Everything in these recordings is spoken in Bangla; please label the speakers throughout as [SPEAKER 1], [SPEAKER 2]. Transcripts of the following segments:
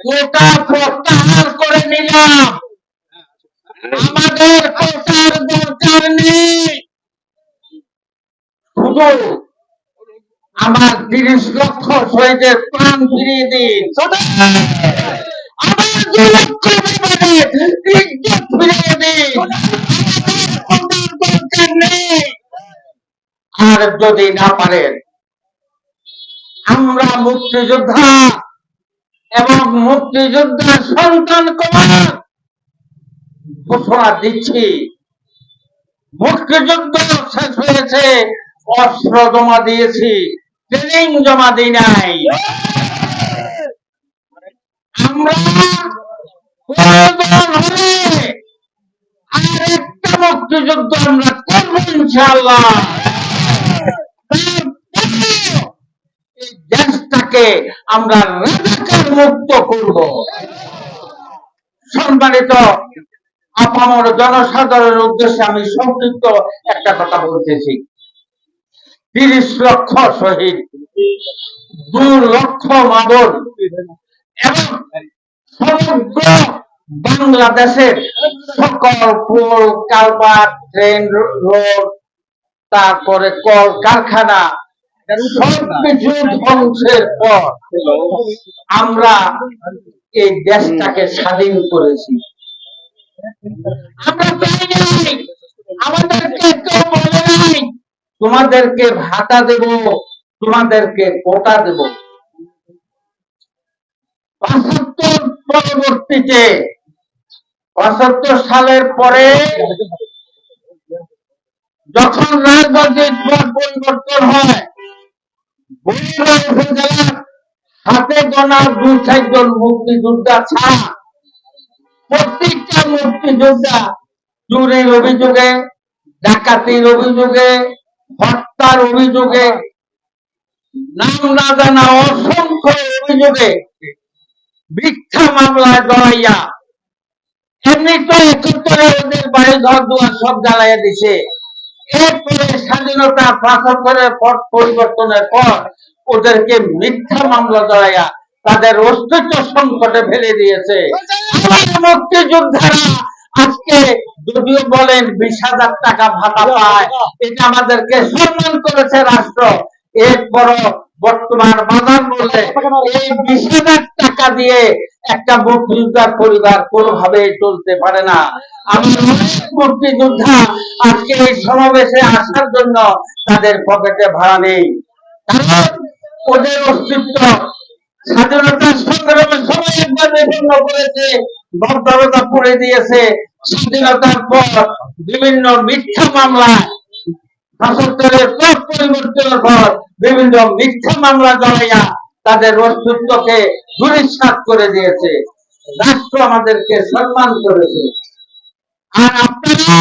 [SPEAKER 1] কোটা প্রত্যাহার করে নিলাম। আমাদের কোটার দরকার নেই। শুধু আমার তিরিশ লক্ষ শহীদের প্রাণ ফিরিয়ে দিন। আমার দু লক্ষ ফিরিয়ে দিন। আর যদি না পারেন, আমরা মুক্তিযোদ্ধা এবং মুক্তিযোদ্ধার সন্তান কুমার ঘোষণা দিচ্ছি। মুক্তিযুদ্ধ শেষ হয়েছে, অস্ত্র জমা দিয়েছি, ট্রেনিং জমা দিই নাই। আমরা মুক্তিযুদ্ধ আমরা করব ইনশাআল্লাহ তারপরেও এই দেশটাকে আমরা রাজাকার মুক্ত করব। সম্মানিত আপামর জনসাধারণের উদ্দেশ্যে আমি সংক্ষিপ্ত একটা কথা বলতেছি। তিরিশ লক্ষ শহীদ, দু লক্ষ মাদল এবং সমগ্র বাংলাদেশের সকল পুল কালপাট ট্রেন, রোড, তারপরে কল কারখানা আমরা এই দেশটাকে স্বাধীন করেছি। তোমাদেরকে ভাতা দেব, তোমাদেরকে কোটা দেব। পঁচাত্তর পরবর্তীতে, পঁচাত্তর সালের পরে যখন রাজনৈতিক পরিবর্তন হয় হাতে গোনা দু চারজন মুক্তিযোদ্ধা ছাড়া প্রত্যেকটা মুক্তিযোদ্ধা চুরির অভিযোগে ডাকাতির অভিযোগে হত্যার অভিযোগে নাম না জানা অসংখ্য অভিযোগে মামলায় জড়াইয়া এমনি তো ওদের বাড়ি ঘর দুয়ার সব জ্বালাইয়া দিছে এরপরে স্বাধীনতা পঁচাত্তরের পর পরিবর্তনের পর ওদেরকে মিথ্যা মামলা জড়াইয়া তাদের অস্তিত্ব সংকটে ফেলে দিয়েছে। মুক্তিযোদ্ধারা আজকে যদিও বলেন বিশ হাজার টাকা ভাতা পায়, এটা আমাদেরকে সম্মান করেছে রাষ্ট্র। এরপরও বর্তমান বাজার মূল্যে এই বিশ হাজার টাকা দিয়ে একটা মুক্তিযোদ্ধার পরিবার কোনোভাবে চলতে পারে না। আমার মুক্তিযোদ্ধা আজকে এই সমাবেশে আসার জন্য তাদের পকেটে ভাড়া নেই। কারণ ওদের অস্তিত্ব স্বাধীনতা সংগ্রামের সময় একবার বিভিন্ন করেছে গদ্দারতা পড়ে দিয়েছে। স্বাধীনতার পর বিভিন্ন মিথ্যা পঁচাত্তরের পর পরিবর্তনের পর বিভিন্ন মিথ্যা মামলা জড়াইয়া তাদের অস্তিত্বকে দুরিশ্বাস করে দিয়েছে। রাষ্ট্র আমাদেরকে সম্মান করেছে। আর আপনারা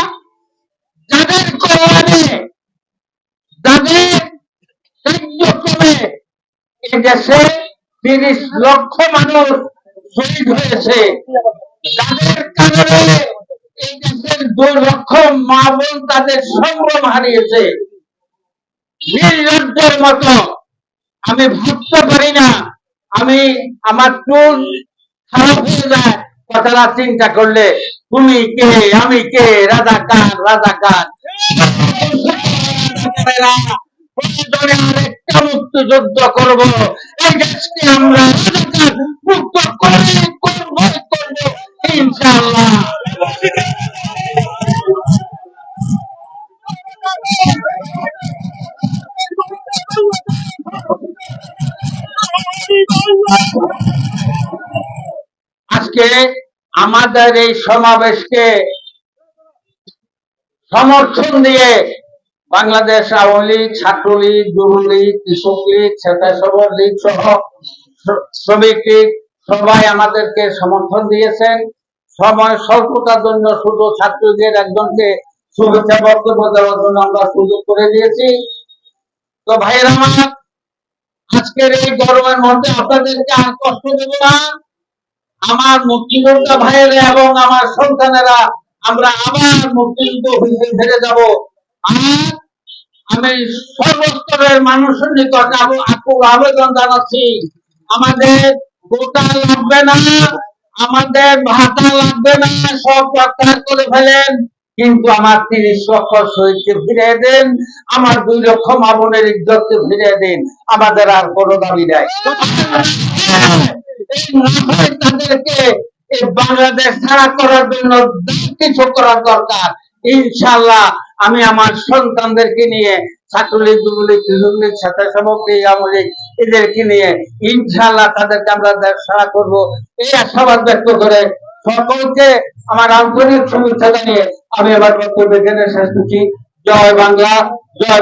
[SPEAKER 1] দেশে তিরিশ লক্ষ মানুষ শহীদ হয়েছে। যাদের কারণে এই দেশের দুই লক্ষ মা বোন তাদের হারিয়েছে। নির্লজ্জের মতো। আমি ভাবতে পারি না। আমি আমার চুল খারাপ হয়ে যায়, কথাটা চিন্তা করলে, তুমি কে? আমি কে? রাজাকার রাজাকার। আরেকটা মুক্তিযুদ্ধ এই দেশকে আমরা মুক্ত করে আজকে আমাদের এই সমাবেশকে সমর্থন দিয়ে বাংলাদেশ আওয়ামী লীগ, ছাত্রলীগ, যুবলীগ কৃষক লীগ স্বেচ্ছাসেবক লীগ সহ শ্রমিক লীগ সবাই আমাদেরকে সমর্থন দিয়েছেন। সময় স্বল্পতার জন্য শুধু ছাত্রলীগের একজনকে শুভেচ্ছা বক্তব্য দেওয়ার জন্য আমরা সুযোগ করে দিয়েছি। তো ভাইয়ের আমার, আজকের এই গরমের মধ্যে আপনাদেরকে আর কষ্ট দেব না। আমার মুক্তিযোদ্ধা ভাইয়েরা এবং আমার সন্তানেরা, আমরা আবার মুক্তিযুদ্ধ হইতে ফিরে যাব। আর আমি সর্বস্তরের মানুষের নিকট আব- আবেদন জানাচ্ছি। আমাদের কোটা লাগবে না, আমাদের ভাতা লাগবে না, সব প্রত্যাহার করে ফেলেন। কিন্তু আমার তিরিশ লক্ষ শহীদকে ফিরিয়ে দেন, আমার দুই লক্ষ মামুনের ইজ্জতকে ফিরিয়ে দিন। আমাদের আর কোনো দাবি নাই। তাদেরকে বাংলাদেশ ছাড়া করার জন্য কিছু করার দরকার ইনশাল্লাহ আমি আমার সন্তানদেরকে নিয়ে, ছাত্রলীগ, যুবলীগ তৃণমূলীগ স্বেচ্ছাসেবক লীগ আওয়ামী লীগ এদেরকে নিয়ে ইনশাল্লাহ তাদেরকে আমরা দেখা করব। এই আশাবাদ ব্যক্ত করে সকলকে আমার আন্তরিক শুভেচ্ছা জানিয়ে আমি আমার বক্তব্য এখানে শেষ করছি। জয় বাংলা, জয়